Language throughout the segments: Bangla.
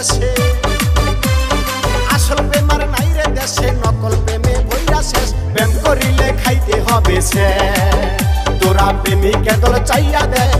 দেশে আসল প্রেমার নাই রে দেশে নকল প্রেমে বইরা শেষ। প্রেম করিলে খাইতে হবে সে তোরা প্রেমিকে দল চাইয়া দেয়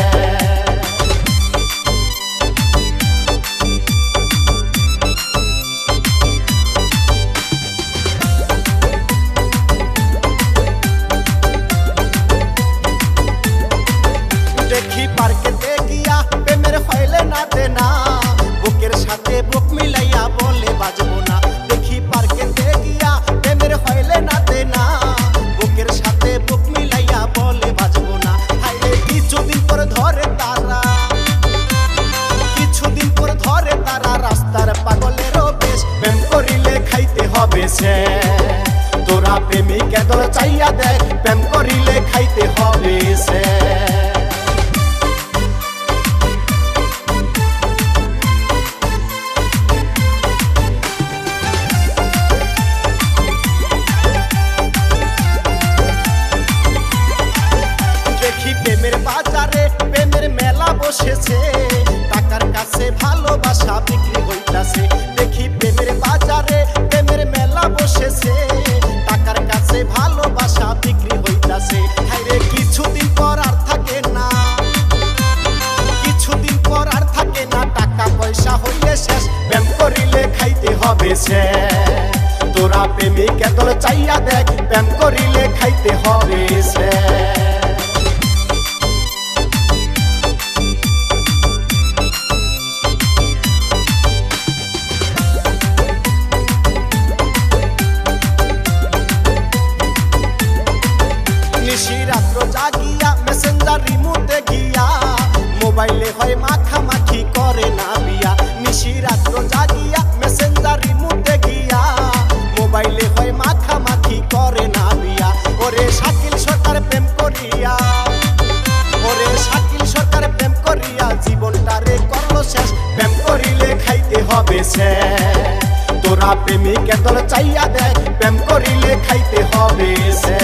দেখি পার্কেতে গিয়া প্রেমের ফাইলে না দেনা। বুকের সাথে বুক মিলাইয়া বলে বাজবো না। দেখি পার্কেতে গিয়া প্রেমের ফাইলে না দেনা। বুকের সাথে বুক মিলাইয়া বলে বাজবো না। হাইলে কিছুদিন পর ধরে তারা। কিছুদিন পর ধরে তারা রাস্তার পাগলের বেশ প্রেম করিলে খাইতে হবে সে। তোরা প্রেমিকের দল চাইয়া দেখ সে তোরা প্রেমিক দল চাইয়া দেখ, প্রেম করিলে খাইতে নিশি রাত্র জাগিয়া মোবাইলে হয় মাখামাখি করে না বিয়া নিশি রাত্র জাগিয়া শাকিল সরকার প্রেম করিয়া, ওরে শাকিল সরকার প্রেম করিয়া জীবনটারে করল শেষ। প্রেম করিলে খাইতে হবে সে তোরা প্রেমিকের দল চাইয়া দেয় প্রেম করিলে খাইতে হবে সে